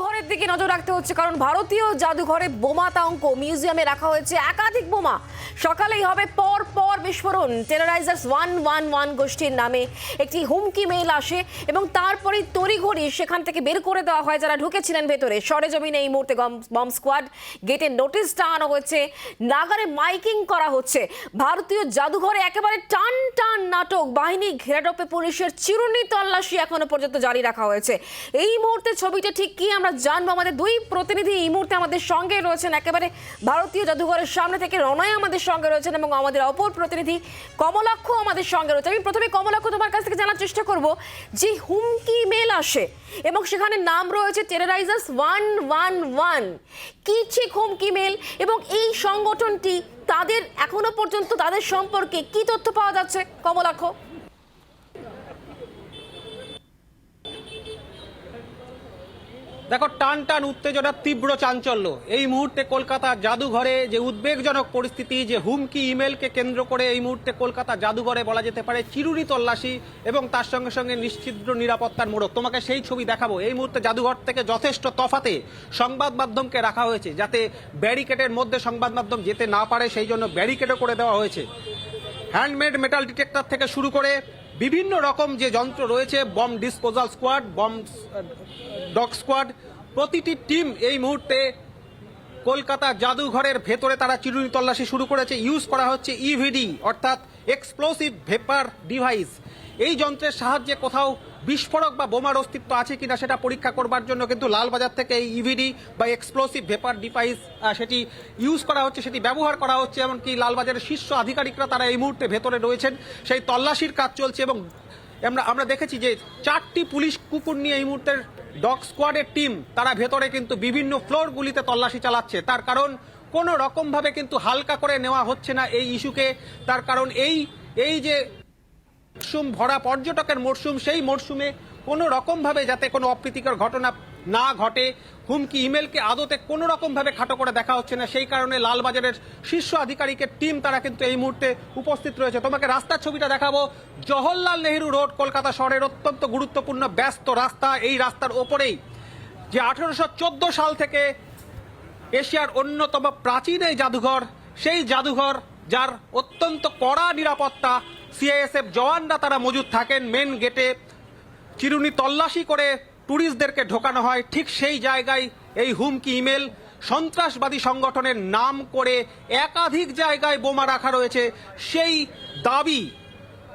জাদুঘরের দিকে নজর রাখতে হচ্ছে, কারণ ভারতীয় জাদুঘরে বোমা, তাঙ্ক মিউজিয়ামে রাখা হয়েছে একাধিক বোমা। সকালেই হবে পর পর বিস্ফোরণ। টেরারাইজার্স ওয়ান ওয়ান ওয়ান গোষ্ঠীর নামে একটি হুমকি মেল আসে এবং তারপরেই তড়িঘড়ি সেখান থেকে বের করে দেওয়া হয় যারা ঢুকেছিলেন ভেতরে। সরেজমিনে এই মুহূর্তে বম স্কোয়াড। গেটের নোটিশ টানানো হয়েছে। নাগারে মাইকিং করা হচ্ছে। ভারতীয় জাদুঘরে একেবারে টান টান নাটক। বাহিনী ঘেরাটোপে পুলিশের চিরুনি তল্লাশি এখনও পর্যন্ত জারি রাখা হয়েছে। এই মুহূর্তে ছবিটা ঠিক কি আমরা জানব আমাদের দুই প্রতিনিধি এই মুহূর্তে আমাদের সঙ্গে রয়েছেন। একেবারে ভারতীয় জাদুঘরের সামনে থেকে রনয় আমাদের সঙ্গে রয়েছেন এবং আমাদের অপর প্রতিনিধি কমলাক্ষ আমাদের সঙ্গে রয়েছে আমি প্রথমে কমলাক্ষ তোমার কাছ থেকে জানার চেষ্টা করব যে হুমকি মেল আসে এবং সেখানে নাম রয়েছে টেরারাইজার্স ওয়ান ওয়ান ওয়ান। কি ঠিক হুমকি মেল এবং এই সংগঠনটি তাদের এখনও পর্যন্ত তাদের সম্পর্কে কি তথ্য পাওয়া যাচ্ছে কমলাক্ষ? দেখো, টান টান উত্তেজনার তীব্র চাঞ্চল্য। এই মুহূর্তে কলকাতা জাদুঘরে যে উদ্বেগজনক পরিস্থিতি, যে হুমকি ইমেলকে কেন্দ্র করে এই মুহূর্তে কলকাতা জাদুঘরে বলা যেতে পারে চিরুনি তল্লাশি এবং তার সঙ্গে সঙ্গে নিশ্চিদ্র নিরাপত্তার মোড়ক। তোমাকে সেই ছবি দেখাবো। এই মুহূর্তে জাদুঘর থেকে যথেষ্ট তফাতে সংবাদ মাধ্যমকে রাখা হয়েছে, যাতে ব্যারিকেডের মধ্যে সংবাদ মাধ্যম যেতে না পারে, সেই জন্য ব্যারিকেডও করে দেওয়া হয়েছে। হ্যান্ডমেড মেটাল ডিটেক্টর থেকে শুরু করে বিভিন্ন রকম যে যন্ত্র রয়েছে bomb disposal squad bomb dog squad প্রতিটি টিম এই মুহূর্তে কলকাতা জাদুঘরের ভেতরে তারা চিরুনি তল্লাশি শুরু করেছে। ইউজ করা হচ্ছে ইভিডি অর্থাৎ এক্সপ্লোসিভ ভেপার ডিভাইস এই যন্ত্রের সাহায্যে কোথাও বিস্ফোরক বা বোমার অস্তিত্ব আছে কিনা সেটা পরীক্ষা করবার জন্য কিন্তু লালবাজার থেকে এই ইভিডি বা এক্সপ্লোসিভ ভেপার ডিভাইস সেটি ইউজ করা হচ্ছে, সেটি ব্যবহার করা হচ্ছে, এমনকি লালবাজারের শীর্ষ আধিকারিকরা তারা এই মুহূর্তে ভেতরে রয়েছেন। সেই তল্লাশির কাজ চলছে এবং আমরা আমরা দেখেছি যে চারটি পুলিশ কুকুর নিয়ে এই মুহূর্তের ডগ স্কোয়াডের টিম তারা ভেতরে কিন্তু বিভিন্ন ফ্লোরগুলিতে তল্লাশি চালাচ্ছে। তার কারণ কোনো রকমভাবে কিন্তু হালকা করে নেওয়া হচ্ছে না এই ইস্যুকে। তার কারণ এই এই যে মরশুম ভরা পর্যটকের মরশুম সেই মরশুমে কোনো রকমভাবে যাতে কোনো অপ্রীতিকর ঘটনা না ঘটে, হুমকি ইমেলকে আদতে কোনো রকমভাবে খাটো করে দেখা হচ্ছে না, সেই কারণে লালবাজারের শীর্ষ আধিকারিকের টিম, তারা কিন্তু এই মুহূর্তে উপস্থিত রয়েছে। তোমাকে রাস্তার ছবিটা দেখাবো। জওহরলাল নেহেরু রোড, কলকাতা শহরের অত্যন্ত গুরুত্বপূর্ণ, ব্যস্ত রাস্তা। এই রাস্তার ওপরেই যে আঠারোশো সাল থেকে এশিয়ার অন্যতম প্রাচীন এই জাদুঘর, সেই জাদুঘর যার অত্যন্ত কড়া নিরাপত্তা সিআইএসএফ জওয়ানরা তারা মজুদ থাকেন মেন গেটে চিরুনি তল্লাশি করে ট্যুরিস্টদেরকে ঢোকানো হয়। ঠিক সেই জায়গায় এই হুমকি ইমেল। সন্ত্রাসবাদী সংগঠনের নাম করে একাধিক জায়গায় বোমা রাখা রয়েছে। সেই দাবি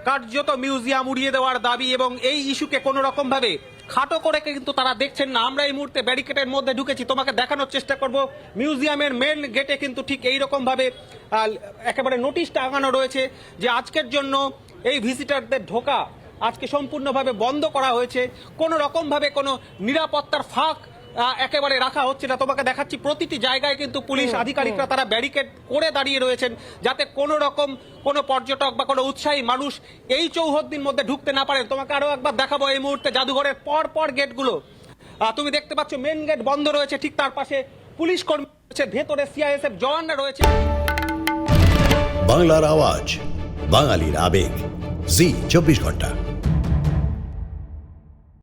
কার্যত মিউজিয়াম উড়িয়ে দেওয়ার দাবি এবং এই ইস্যুকে কোনো রকম ভাবে খাটো করে কিন্তু তারা দেখছেন না। আমরা এই মুহূর্তে ব্যারিকেডের মধ্যে ঢুকেছি। তোমাকে দেখানোর চেষ্টা করব। মিউজিয়ামের মেন গেটে কিন্তু ঠিক এই ভাবে একেবারে নোটিশ টাঙানো রয়েছে যে আজকের জন্য এই ভিজিটারদের ঢোকা আজকে সম্পূর্ণভাবে বন্ধ করা হয়েছে। কোনো রকমভাবে কোনো নিরাপত্তার ফাঁক একেবারে রাখা হচ্ছে না। তোমাকে দেখাচ্ছি প্রতিটি জায়গায় কিন্তু পুলিশ আধিকারিকরা তারা ব্যারিকেড করে দাঁড়িয়ে রয়েছেন যাতে কোনো রকম কোনো পর্যটক বা কোনো উৎসাহী মানুষ এই চৌহদ্দির মধ্যে ঢুকতে না পারেন। তোমাকে আরও একবার দেখাবো এই মুহূর্তে জাদুঘরের পর পর গেটগুলো তুমি দেখতে পাচ্ছ মেন গেট বন্ধ রয়েছে ঠিক তার পাশে পুলিশ কর্মী রয়েছে ভেতরে সিআইএসএফ জওয়ানরা রয়েছে। বাংলার আওয়াজ বাঙালির আবেগ। জি চব্বিশ ঘণ্টা।